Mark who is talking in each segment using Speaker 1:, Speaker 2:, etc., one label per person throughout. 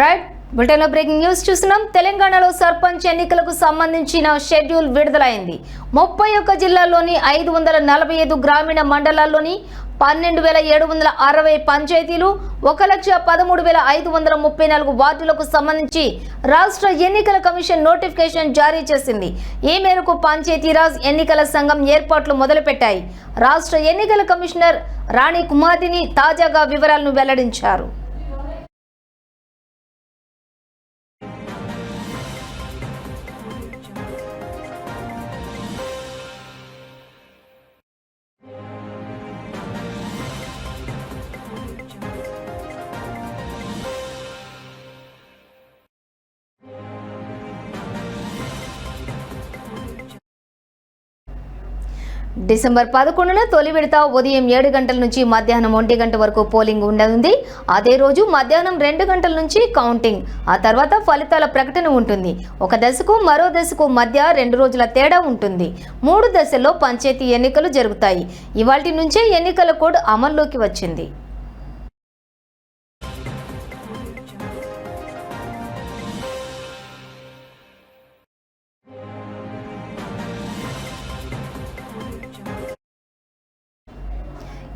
Speaker 1: Right బులెటిన్లో breaking news చూస్తున్నాం. తెలంగాణలో సర్పంచ్ ఎన్నికలకు సంబంధించిన షెడ్యూల్ విడుదలైంది. ముప్పై ఒక్క జిల్లాల్లోని ఐదు వందల నలభై ఐదు గ్రామీణ మండలాల్లోని పన్నెండు వేల ఏడు వందల అరవై పంచాయతీలు ఒక లక్ష పదమూడు వేల ఐదు వందల ముప్పై నాలుగు వార్డులకు సంబంధించి రాష్ట్ర ఎన్నికల కమిషన్ నోటిఫికేషన్ జారీ చేసింది. ఈ మేరకు పంచాయతీరాజ్ ఎన్నికల సంఘం ఏర్పాట్లు మొదలుపెట్టాయి. రాష్ట్ర ఎన్నికల కమిషనర్ రాణి కుమార్తిని తాజాగా వివరాలను వెల్లడించారు. డిసెంబర్ పదకొండున తొలి విడత ఉదయం ఏడు గంటల నుంచి మధ్యాహ్నం ఒంటి గంట వరకు పోలింగ్ ఉండనుంది. అదే రోజు మధ్యాహ్నం రెండు గంటల నుంచి కౌంటింగ్. ఆ తర్వాత ఫలితాల ప్రకటన ఉంటుంది. ఒక దశకు మరో దశకు మధ్య రెండు రోజుల తేడా ఉంటుంది. మూడు దశల్లో పంచాయతీ ఎన్నికలు జరుగుతాయి. ఇవాటి నుంచే ఎన్నికల కోడ్ అమల్లోకి వచ్చింది.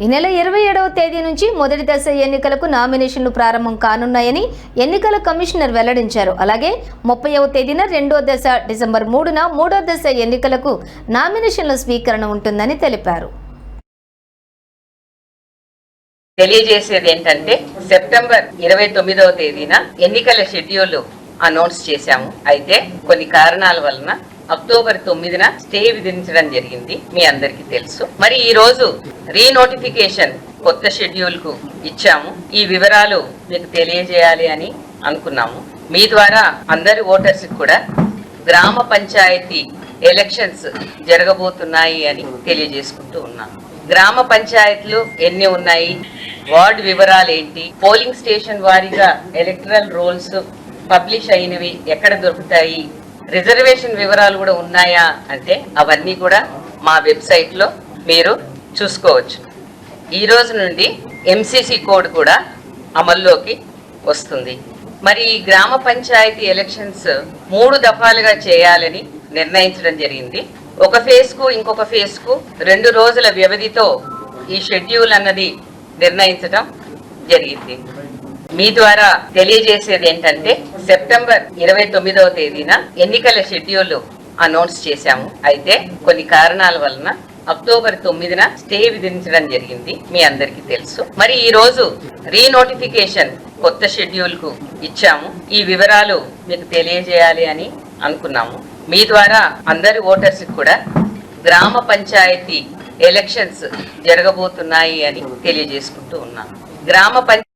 Speaker 1: ఈ నెల ఇరవై ఏడవ తేదీ నుంచి మొదటి దశ ఎన్నికలకు నామినేషన్లు ప్రారంభం కానున్నాయని ఎన్నికల కమిషనర్ వెల్లడించారు. అలాగే ముప్పైవ తేదీన రెండో దశ డిసెంబర్ మూడున మూడో దశ ఎన్నికలకు నామినేషన్ల స్వీకరణ ఉంటుందని తెలిపారు.
Speaker 2: తెలియజేసేది ఏంటంటే సెప్టెంబర్ ఇరవై తొమ్మిదవ తేదీన ఎన్నికల షెడ్యూల్ అనౌన్స్ చేశాము. అయితే కొన్ని కారణాల వలన అక్టోబర్ తొమ్మిదిన స్టే విధించడం జరిగింది. మీ అందరికీ తెలుసు. మరి ఈ రోజు రీనోటిఫికేషన్ కొత్త షెడ్యూల్కు ఇచ్చాము. ఈ వివరాలు మీకు తెలియజేయాలి అని అనుకున్నాము. మీ ద్వారా అందరి ఓటర్స్ కూడా గ్రామ పంచాయతీ ఎలక్షన్స్ జరగబోతున్నాయి అని తెలియజేసుకుంటూ ఉన్నాను. గ్రామ పంచాయతీలు ఎన్ని ఉన్నాయి? వార్డు వివరాలు ఏంటి? పోలింగ్ స్టేషన్ వారీగా ఎలక్టరల్ రోల్స్ పబ్లిష్ అయినవి ఎక్కడ దొరుకుతాయి? రిజర్వేషన్ వివరాలు కూడా ఉన్నాయా అంటే అవన్నీ కూడా మా వెబ్సైట్లో మీరు చూసుకోవచ్చు. ఈ రోజు నుండి ఎంసీసీ కోడ్ కూడా అమల్లోకి వస్తుంది. మరి ఈ గ్రామ పంచాయతీ ఎలక్షన్స్ మూడు దఫాలుగా చేయాలని నిర్ణయించడం జరిగింది. ఒక ఫేజ్కు ఇంకొక ఫేజ్కు రెండు రోజుల వ్యవధితో ఈ షెడ్యూల్ అన్నది నిర్ణయించడం జరిగింది. మీ ద్వారా తెలియజేసేది ఏంటంటే సెప్టెంబర్ ఇరవై తొమ్మిదవ తేదీన ఎన్నికల షెడ్యూల్ అనౌన్స్ చేశాము. అయితే కొన్ని కారణాల వలన అక్టోబర్ తొమ్మిదిన స్టే విధించడం జరిగింది. మీ అందరికీ తెలుసు. మరి ఈ రోజు రీనోటిఫికేషన్ కొత్త షెడ్యూల్కు ఇచ్చాము. ఈ వివరాలు మీకు తెలియజేయాలి అని అనుకున్నాము. మీ ద్వారా అందరి ఓటర్స్ కూడా గ్రామ పంచాయతీ ఎలక్షన్స్ జరగబోతున్నాయి అని తెలియజేసుకుంటూ ఉన్నాను. గ్రామ పంచాయతీ